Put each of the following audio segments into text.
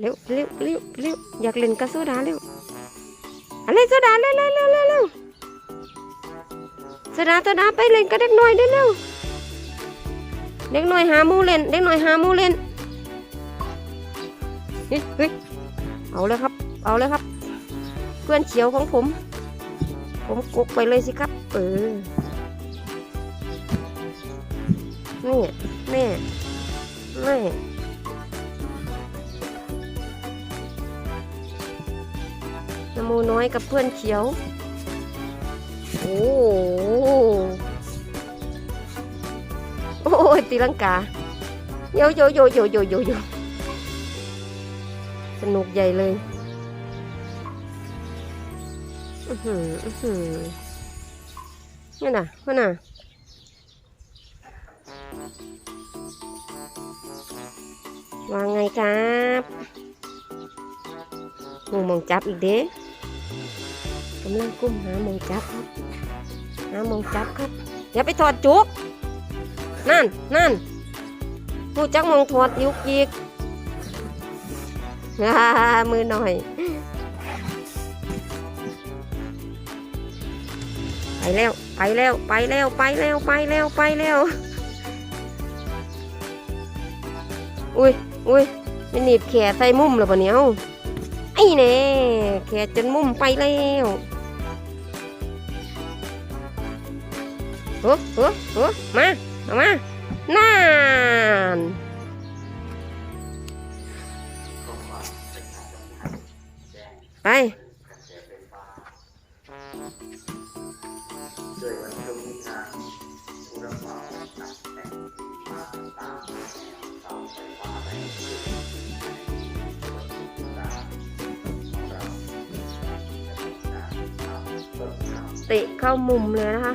เร็วเร็วเร็วเร็วอยากเล่นกับโซดาเร็วอะไรโซดาเร็วเร็วเร็วเร็วโซดาโซดาไปเล่นกับเด็กหน่อยเร็วเร็วเด็กหน่อยหาหมูเล่นเด็กหน่อยหาหมูเล่นเฮ้ยเฮ้ยเอาเลยครับ เอาเลยครับ เพื่อนเฉียวของผม ผมกกไปเลยสิครับ เออนี่นี่นี่ โมน้อยกับเพื่อนเขียว โอ้โหโอ้ยตีลังกาโยโยโยโยโยโยโยสนุกใหญ่เลยอือหืออือหือนี่น่ะนี่น่ะว่าไงครับหมูมองจับอีกเด้ กำลังกุ้มหาหมองจับครับ หาหมองจับครับอย่าไปถอดจุก นั่นนั่นหูจักมองถอดยุกยิกมือหน่อย ไปแล้ว ไปแล้ว ไปแล้ว ไปแล้ว ไปแล้ว ไปแล้ว อุ้ยอุ้ยไม่หนีบแขนใส่มุมแล้วปะเนี่ยไอ้เน่แขนจนมุมไปแล้ว เฮ้อเฮ้อเฮ้มาเอามานั่นไปเตะเข้ามุมเลยนะคะ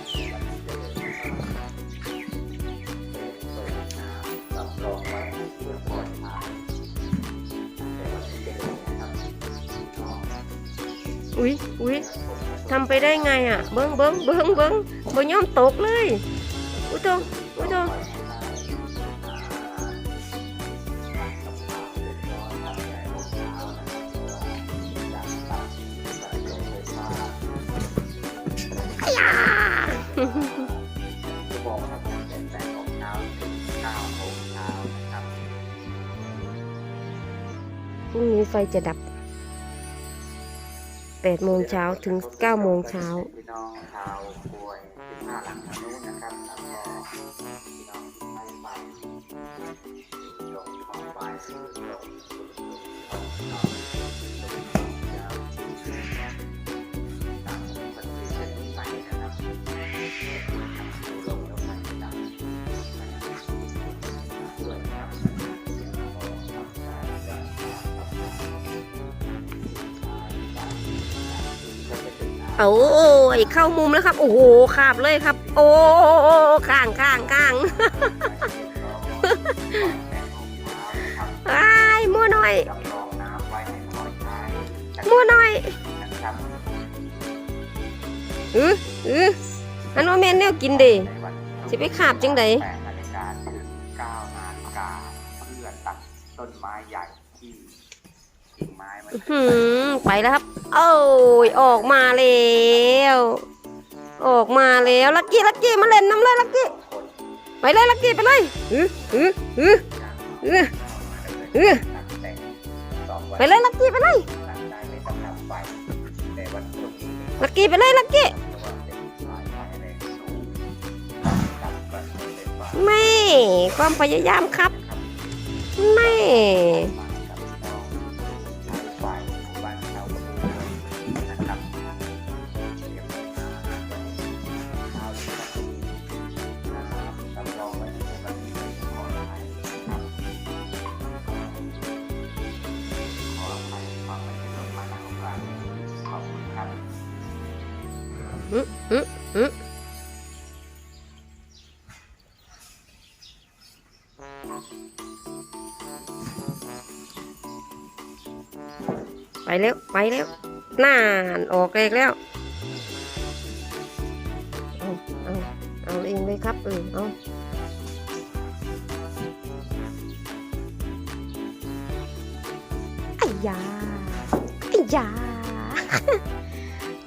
ยอุ้ยทำไปได้ไงอะ เบิ้งเบิ้งเบิ้งเบิ้งบ่ยอมตกเลย อุ้ยโตอุ้ยโตอ้ยาพรุ่งนี้ไฟจะดับ 8โมงเช้าถึง9โมงเช้า โอ้ยเข้ามุมแล้วครับ โอ้โหขาบเลยครับ โอ้ข้างข้างข้างไอ้ายมัวหน่อยมัวหน่อยนะครับอืออืออันว่าแม่นแนวกินเด้ในวันสิไปขาบจังใดแปดนาฬิกาถึงเก้านาฬิกาเพื่อตัดต้นไม้ใหญ่ที่ กิ่งไม้มาหืมไปแล้วครับ โอ้ยออกมาแล้วออกมาแล้วลักกี้ลักกี้มาเล่นน้ำเลยลักกี้ไปเลยลักกี้ไปเลยอืออืออืออืออืออไปเลยลักกี้ไปเลยลักกี้ไปเลยลักกี้ไฟแม่ความพยายามครับนแม่ ไปแล้ว ไปแล้วน่านออกเองแล้ว เอาเอาเอาเองเลยครับเออเอาไอ้ยาไอ้ยา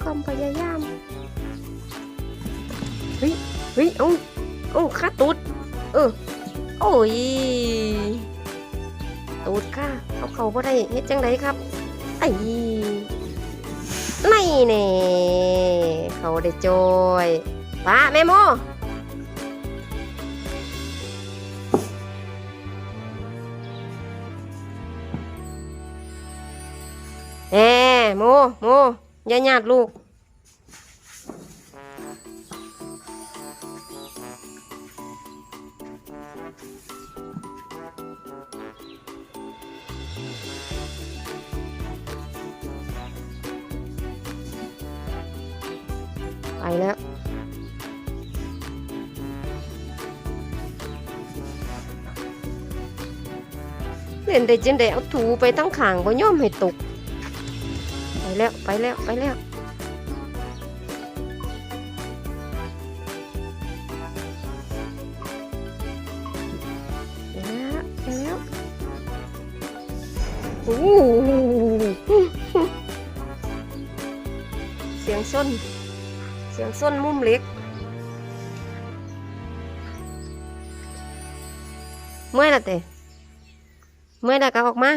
ความพยายาม เฮ้ย เฮ้ย เอาเอาขาตูด เออ โอ้ย ตูดค่ะเอาเขาบ่ได้เฮ็ดจังไดครับไอ้ไม่แน่เขาได้จอยป้าแม่โมแหมโมโม อย่าหยาดลูก ไปแล้วเล่นได้จังได้เอาถูไปทั้งขางบ่ยอมให้ตก แล้วไปแล้วไปแล้วไปแล้วไปแล้วโอ้เสียงส้น เสียงส้นมุมเล็กเมื่อยและเตะเมื่อยแล้วก็ออกมา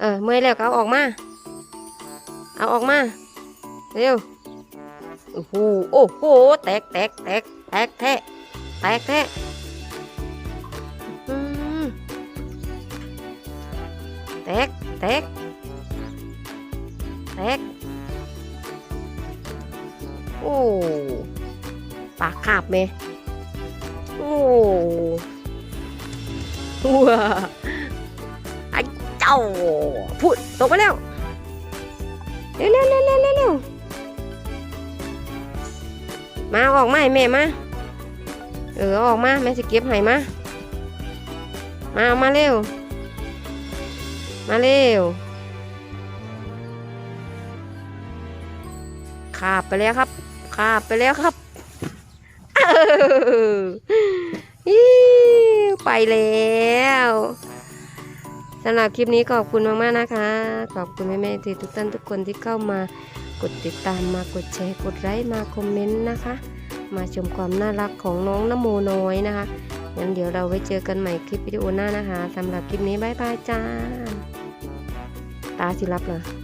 เออ เมื่อยแล้วก็ออกมา เอาออกมา เร็ว โอ้โห โอ้โห แตกแตกแตกแตกแทะแตกแทะอืมแตกแตกแตกโอ้ปากขาบเมโอ้ว้าไอ้เจ้าพูดตกไปแล้ว เร็วเร็วเร็วเร็วเร็วเร็วมาออกมาให้แม่มา เออออกมาแม่จะเก็บให้มา มาเอามาเร็ว มาเร็วขาบไปแล้วครับขาบไปแล้วครับเออไปแล้วำหรับคลิปนี้ขอบคุณมากๆนะคะ ขอบคุณแม่ๆที่ทุกท่านทุกคนที่เข้ามากดติดตามมากดแชร์กดไลค์มาคอมเมนต์นะคะ มาชมความน่ารักของน้องนโมน้อยนะคะงั้นเดี๋ยวเราไว้เจอกันใหม่คลิปวิดีโอหน้านะคะสำหรับคลิปนี้บ๊ายบายจ้าตาสิรับเลย